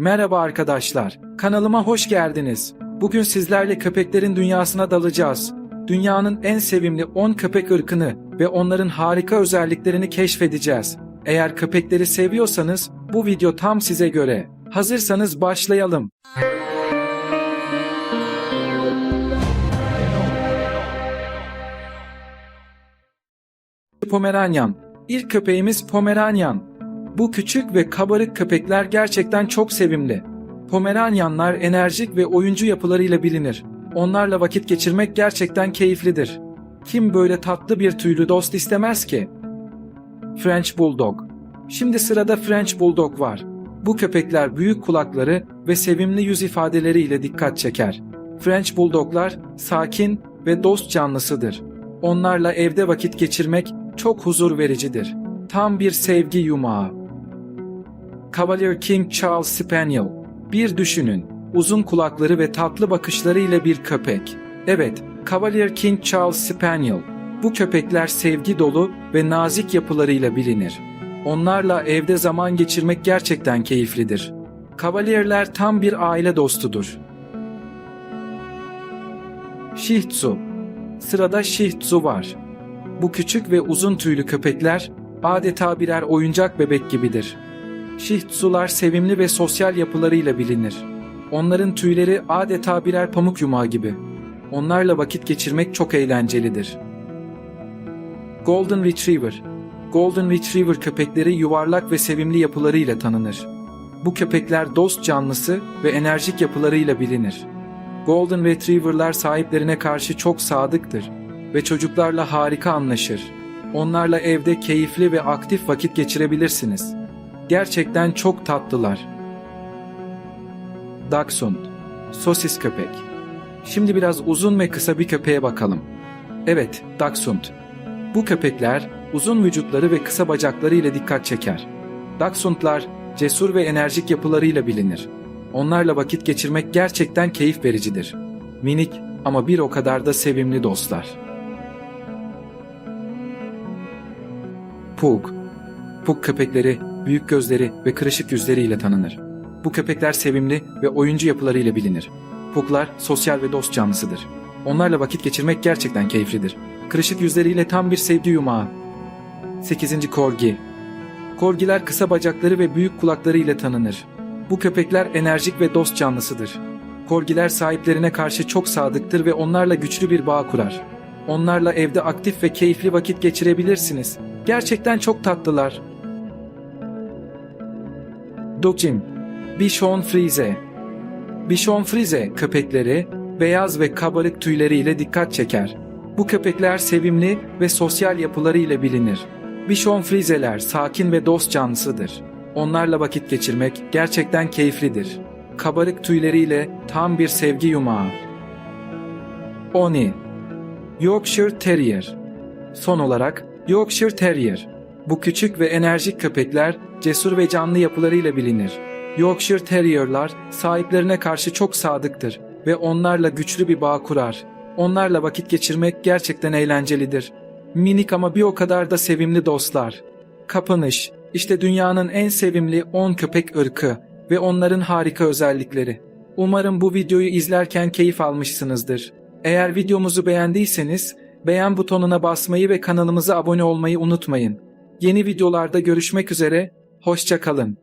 Merhaba arkadaşlar, kanalıma hoş geldiniz. Bugün sizlerle köpeklerin dünyasına dalacağız. Dünyanın en sevimli 10 köpek ırkını ve onların harika özelliklerini keşfedeceğiz. Eğer köpekleri seviyorsanız bu video tam size göre. Hazırsanız başlayalım. Pomeranyan. İlk köpeğimiz Pomeranyan. Bu küçük ve kabarık köpekler gerçekten çok sevimli. Pomeranyanlar enerjik ve oyuncu yapılarıyla bilinir. Onlarla vakit geçirmek gerçekten keyiflidir. Kim böyle tatlı bir tüylü dost istemez ki? French Bulldog. Şimdi sırada French Bulldog var. Bu köpekler büyük kulakları ve sevimli yüz ifadeleriyle dikkat çeker. French Bulldoglar sakin ve dost canlısıdır. Onlarla evde vakit geçirmek çok huzur vericidir. Tam bir sevgi yumağı. Cavalier King Charles Spaniel. Bir düşünün. Uzun kulakları ve tatlı bakışları ile bir köpek. Evet, Cavalier King Charles Spaniel. Bu köpekler sevgi dolu ve nazik yapılarıyla bilinir. Onlarla evde zaman geçirmek gerçekten keyiflidir. Cavalierler tam bir aile dostudur. Shih Tzu. Sırada Shih Tzu var. Bu küçük ve uzun tüylü köpekler adeta birer oyuncak bebek gibidir. Shih Tzu'lar sevimli ve sosyal yapılarıyla bilinir. Onların tüyleri adeta birer pamuk yumağı gibi. Onlarla vakit geçirmek çok eğlencelidir. Golden Retriever Golden Retriever köpekleri yuvarlak ve sevimli yapılarıyla tanınır. Bu köpekler dost canlısı ve enerjik yapılarıyla bilinir. Golden Retriever'lar sahiplerine karşı çok sadıktır ve çocuklarla harika anlaşır. Onlarla evde keyifli ve aktif vakit geçirebilirsiniz. Gerçekten çok tatlılar. Dachshund, sosis köpek. Şimdi biraz uzun ve kısa bir köpeğe bakalım. Evet, Dachshund. Bu köpekler uzun vücutları ve kısa bacakları ile dikkat çeker. Dachshundlar cesur ve enerjik yapılarıyla bilinir. Onlarla vakit geçirmek gerçekten keyif vericidir. Minik ama bir o kadar da sevimli dostlar. Pug. Pug köpekleri büyük gözleri ve kırışık yüzleriyle tanınır. Bu köpekler sevimli ve oyuncu yapılarıyla bilinir. Puglar sosyal ve dost canlısıdır. Onlarla vakit geçirmek gerçekten keyiflidir. Kırışık yüzleriyle tam bir sevgi yumağı. 8. Korgi Korgiler kısa bacakları ve büyük kulakları ile tanınır. Bu köpekler enerjik ve dost canlısıdır. Korgiler sahiplerine karşı çok sadıktır ve onlarla güçlü bir bağ kurar. Onlarla evde aktif ve keyifli vakit geçirebilirsiniz. Gerçekten çok tatlılar. Dogcim, Bichon Frise. Bichon Frise köpekleri beyaz ve kabarık tüyleriyle dikkat çeker. Bu köpekler sevimli ve sosyal yapılarıyla bilinir. Bichon Frise'ler sakin ve dost canlısıdır. Onlarla vakit geçirmek gerçekten keyiflidir. Kabarık tüyleriyle tam bir sevgi yumağı. Oni Yorkshire Terrier Son olarak Yorkshire Terrier. Bu küçük ve enerjik köpekler cesur ve canlı yapılarıyla bilinir. Yorkshire Terrier'lar sahiplerine karşı çok sadıktır ve onlarla güçlü bir bağ kurar. Onlarla vakit geçirmek gerçekten eğlencelidir. Minik ama bir o kadar da sevimli dostlar. Kapanış, işte dünyanın en sevimli 10 köpek ırkı ve onların harika özellikleri. Umarım bu videoyu izlerken keyif almışsınızdır. Eğer videomuzu beğendiyseniz beğen butonuna basmayı ve kanalımıza abone olmayı unutmayın. Yeni videolarda görüşmek üzere, hoşça kalın.